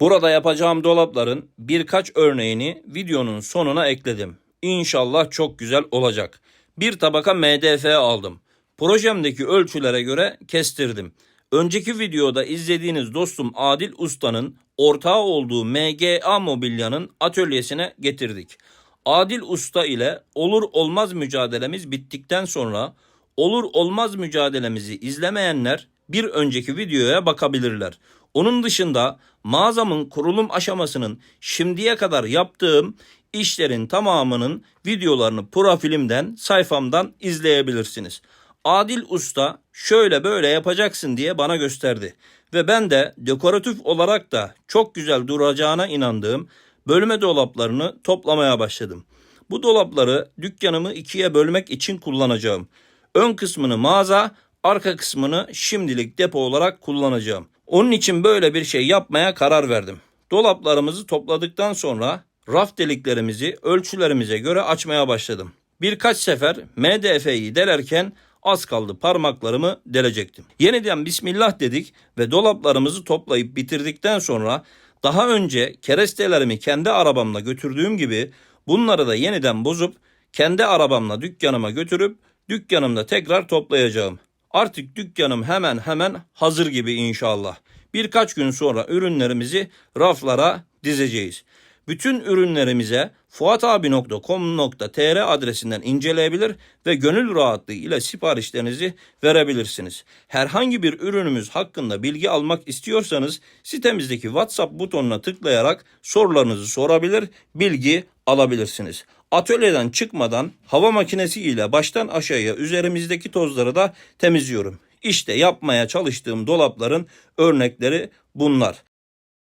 Burada yapacağım dolapların birkaç örneğini videonun sonuna ekledim. İnşallah çok güzel olacak. Bir tabaka MDF aldım. Projemdeki ölçülere göre kestirdim. Önceki videoda izlediğiniz dostum Adil Usta'nın ortağı olduğu MGA Mobilya'nın atölyesine getirdik. Adil Usta ile olur olmaz mücadelemiz bittikten sonra olur olmaz mücadelemizi izlemeyenler bir önceki videoya bakabilirler. Onun dışında mağazamın kurulum aşamasının şimdiye kadar yaptığım işlerin tamamının videolarını profilimden, sayfamdan izleyebilirsiniz. Adil Usta şöyle böyle yapacaksın diye bana gösterdi. Ve ben de dekoratif olarak da çok güzel duracağına inandığım bölme dolaplarını toplamaya başladım. Bu dolapları dükkanımı ikiye bölmek için kullanacağım. Ön kısmını mağaza, arka kısmını şimdilik depo olarak kullanacağım. Onun için böyle bir şey yapmaya karar verdim. Dolaplarımızı topladıktan sonra raf deliklerimizi ölçülerimize göre açmaya başladım. Birkaç sefer MDF'yi delerken az kaldı parmaklarımı delecektim. Yeniden bismillah dedik ve dolaplarımızı toplayıp bitirdikten sonra daha önce kerestelerimi kendi arabamla götürdüğüm gibi bunları da yeniden bozup kendi arabamla dükkanıma götürüp dükkanımda tekrar toplayacağım. Artık dükkanım hemen hemen hazır gibi inşallah. Birkaç gün sonra ürünlerimizi raflara dizeceğiz. Bütün ürünlerimize fuatabi.com.tr adresinden inceleyebilir ve gönül rahatlığı ile siparişlerinizi verebilirsiniz. Herhangi bir ürünümüz hakkında bilgi almak istiyorsanız sitemizdeki WhatsApp butonuna tıklayarak sorularınızı sorabilir, bilgi alabilirsiniz. Atölyeden çıkmadan hava makinesi ile baştan aşağıya üzerimizdeki tozları da temizliyorum. İşte yapmaya çalıştığım dolapların örnekleri bunlar.